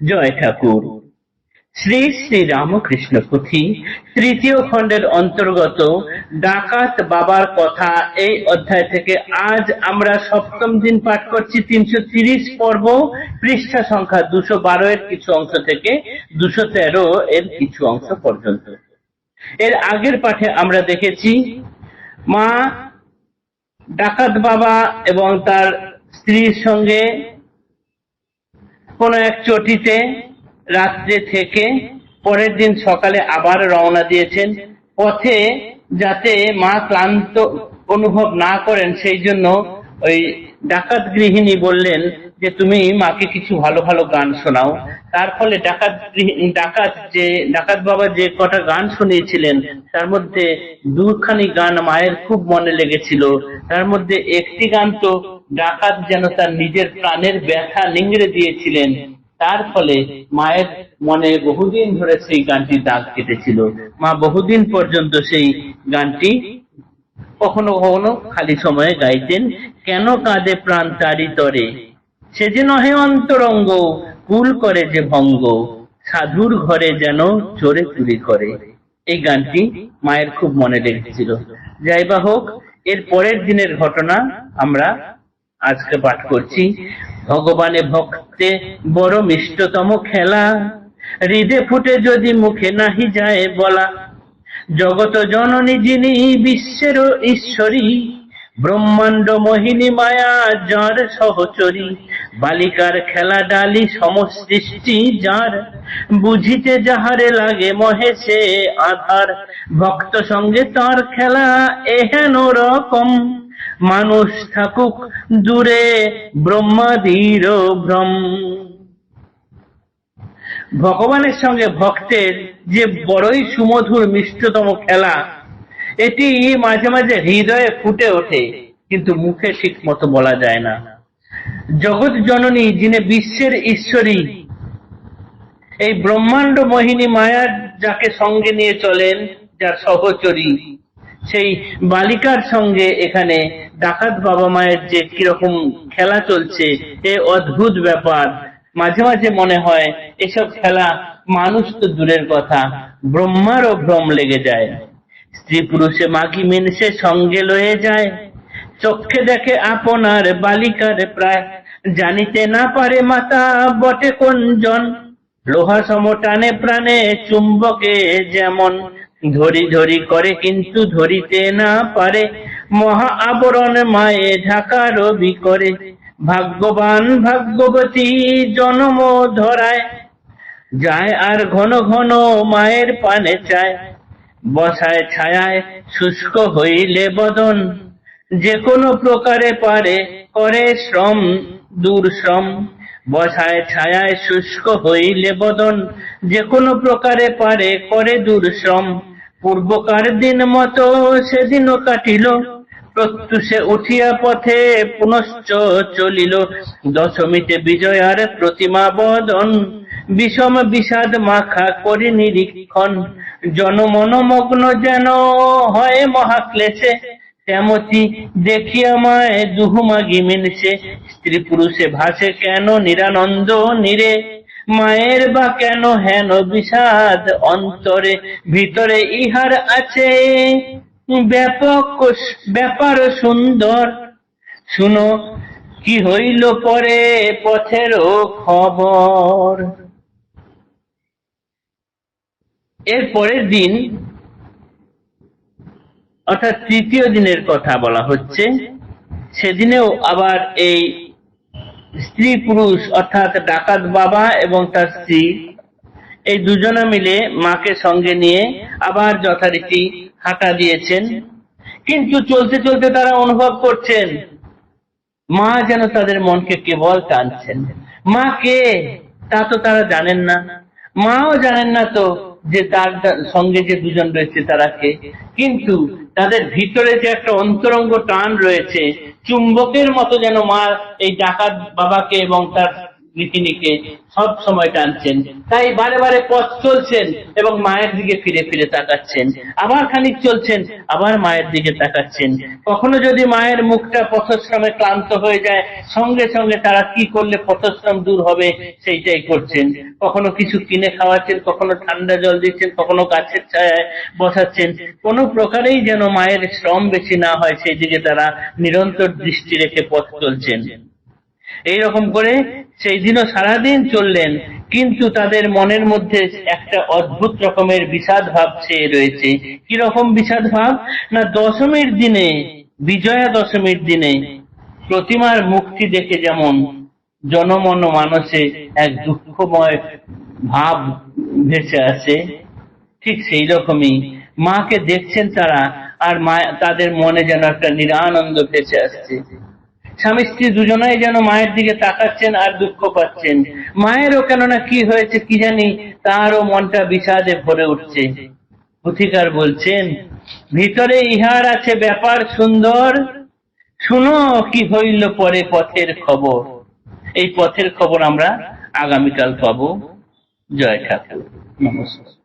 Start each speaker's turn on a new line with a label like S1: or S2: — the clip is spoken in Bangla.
S1: জয় ঠাকুর। শ্রী শ্রী রামকৃষ্ণ পুঁথি তৃতীয় খণ্ডের অন্তর্গত ডাকাত বাবার কথা এই অধ্যায় থেকে আজ আমরা সপ্তম দিন পাঠ করছি, তিনশো তিরিশ পর্ব, পৃষ্ঠা সংখ্যা দুশো বারো এর কিছু অংশ থেকে দুশো তেরো এর কিছু অংশ পর্যন্ত। এর আগের পাঠে আমরা দেখেছি, মা ডাকাত বাবা এবং তার স্ত্রীর সঙ্গে কোন এক চটিতে রাত্রে থেকে পরের দিন সকালে আবার রওনা দিয়েছেন। পথে যাতে মা ক্লান্ত অনুভব না করেন, সেই জন্য ওই ডাকাত গৃহিণী বললেন যে, তুমি মাকে কিছু ভালো ভালো গান শোনাও। তার ফলে ডাকাত ডাকাত যে, ডাকাত বাবা যে কটা গান শুনিয়েছিলেন, তার মধ্যে দুখানি গান মায়ের খুব মনে লেগেছিল। তার মধ্যে একটি গান তো ডাকাত যেন তার নিজের প্রাণের ব্যথা নিংড়ে দিয়েছিলেন। তার ফলে মায়ের মনে বহুদিন ধরে সেই গানটি দাগ কেটেছিল। মা বহুদিন পর্যন্ত সেই গানটি কখনো কখনো খালি সময়ে গাইতেন। কেন কাঁদে প্রাণ তারি তরে? সে যে নহে অন্তরঙ্গ, কুল করে যে ভঙ্গ, সাধুর ঘরে যেন চোরে চুরি করে। এই গানটি মায়ের খুব মনে লেগেছিল যাই বা হোক, এর পরের দিনের ঘটনা আমরা আজকে পাঠ করছি, ভগবানে ভক্তে বড় মিষ্টতম খেলা। হৃদে ফুটে যদি মুখে নাহি যায় বলা, জগত জননী যিনি বিশ্বের ঈশ্বরী, ব্রহ্মাণ্ড মোহিনী মায়া যার সহচরী, বালিকার খেলা ডালি সমসৃষ্টি যার, বুঝিতে যাহারে লাগে মহেশে আধার, ভক্ত সঙ্গে তার খেলা এহেন রকম। মানুষ থাকুক দূরে ব্রহ্মাদির ভ্রম। ভগবানের সঙ্গে ভক্তের যে বড়ই সুমধুর মিষ্টতম খেলা, এটি মাঝে মাঝে হৃদয়ে ফুটে ওঠে, কিন্তু মুখে ঠিক মতো বলা যায় না। জগৎ জননী যিনি বিশ্বের ঈশ্বরী, এই ব্রহ্মাণ্ড মোহিনী মায়ার যাকে সঙ্গে নিয়ে চলেন, যার সহচরী। সেই বালিকার সঙ্গে এখানে ডাকাত বাবা মায়ের যে কীরকম খেলা চলছে, এ অদ্ভুত ব্যাপার। মাঝে মাঝে মনে হয় এসব খেলা মানুষ তো দূরের কথা, ব্রহ্মারও ভ্রম লেগে যায়। স্ত্রী পুরুষে মাগি মিনসে সঙ্গে লয়ে যায়। চক্ষে দেখে আপনার বালিকার প্রায়, জানিতে না পারে মাতা, বটে কোন জন লোহা সম টানে প্রাণে চুম্বকে যেমন ধরি ধরি করে কিন্তু ধরিতে না পারে। মহা আবরণ মায়ে ঢাকা রবি করে। ভাগ্যবান ভাগ্যবতী জনম ধরায়। যায় আর ঘন ঘন মায়ের পানে চায়। বসায় ছায়ায় শুষ্ক হইলে বদন। যে কোনো প্রকারে পারে, করে শ্রম, দূর শ্রম। বসায় ছায়ায় শুষ্ক হইলে বদন। যে কোনো প্রকারে পারে, করে দূর শ্রম। পূর্বকার দিন মতো সেদিনও কাটিল। প্রত্যুষে উঠিয়া পথে পুনশ্চ চলিল। দশমীতে বিজয়ার প্রতিমা বদন। বিষম বিষাদ মাখা করি নিরীক্ষণ। জনমনমগ্ন যেন হয় মহাক্লেশে। তেমতি দেখিয়া মায় দুহুমাগি মিনসে স্ত্রী পুরুষে ভাসে কেন নিরানন্দ নিরে? মায়ের বা কেন হেন বিষাদ অন্তরে? ভিতরে ইহার আছে। ব্যাপক ব্যাপার সুন্দর। শুনো, কি হইল পরে পথেরও খবর? এর পরের দিন, অর্থাৎ তৃতীয় দিনের কথা বলা হচ্ছে, সেদিনেও আবার এই স্ত্রী পুরুষ, অর্থাৎ ডাকাত বাবা এবং তার স্ত্রী, এই দুজনে মিলে মাকে সঙ্গে নিয়ে আবার যথারীতি হাঁটা দিয়েছেন। কিন্তু চলতে চলতে তারা অনুভব করছেন, মা যেন তাদের মনকে কেবল টানছেন। মা কে? তা তো তারা জানেন না। মাও জানেন না তো যে তার সঙ্গে যে দুজন রয়েছে তারা কে। কিন্তু তাদের ভিতরে যে একটা অন্তরঙ্গ টান রয়েছে, চুম্বকের মতো যেন মা এই ডাকাত বাবাকে এবং তার নীতিনিকে সব সময় টানছেন। তাই বারে বারে পথ চলছেন এবং মায়ের দিকে ফিরে ফিরে তাকাচ্ছেন। আবার খানিক চলছেন, আবার মায়ের দিকে তাকাচ্ছেন। কখনো যদি মায়ের মুখটা পথশ্রমে ক্লান্ত হয়ে যায়, সঙ্গে সঙ্গে তারা কি করলে পথশ্রম দূর হবে সেইটাই করছেন। কখনো কিছু কিনে খাওয়াচ্ছেন, কখনো ঠান্ডা জল দিচ্ছেন, কখনো গাছের ছায়ায় বসাচ্ছেন। কোনো প্রকারেই যেন মায়ের শ্রম বেশি না হয়, সেই দিকে তারা নিরন্তর দৃষ্টি রেখে পথ চলছেন। এইরকম করে সেই দিনও সারাদিন চললেন, কিন্তু তাদের মনের মধ্যে একটা অদ্ভুত রকমের বিষাদ ভাব ছেয়ে রয়েছে। কি রকম বিষাদ ভাব না দশমীর দিনে বিজয়া দশমীর দিনে প্রতিমার মুক্তি দেখে যেমন জনমন মানসে এক দুঃখময় ভাব ভেসে আসে, ঠিক সেই রকমই মাকে দেখছেন তারা আর মা তাদের মনে যেন একটা নিরানন্দ ভেসে আসছে। স্বামী স্ত্রী দুজনাই যেন মায়ের দিকে তাকাচ্ছেন আর দুঃখ পাচ্ছেন। মায়েরও কেননা কি হয়েছে কি জানি, তারও মনটা বিষাদে ভরে উঠছে। পুথিকার বলছেন, ভিতরে ইহার আছে ব্যাপার সুন্দর, শুনো কি হইল পরে পথের খবর। এই পথের খবর আমরা আগামীকাল পাবো। জয় ঠাকুর। নমস্কার।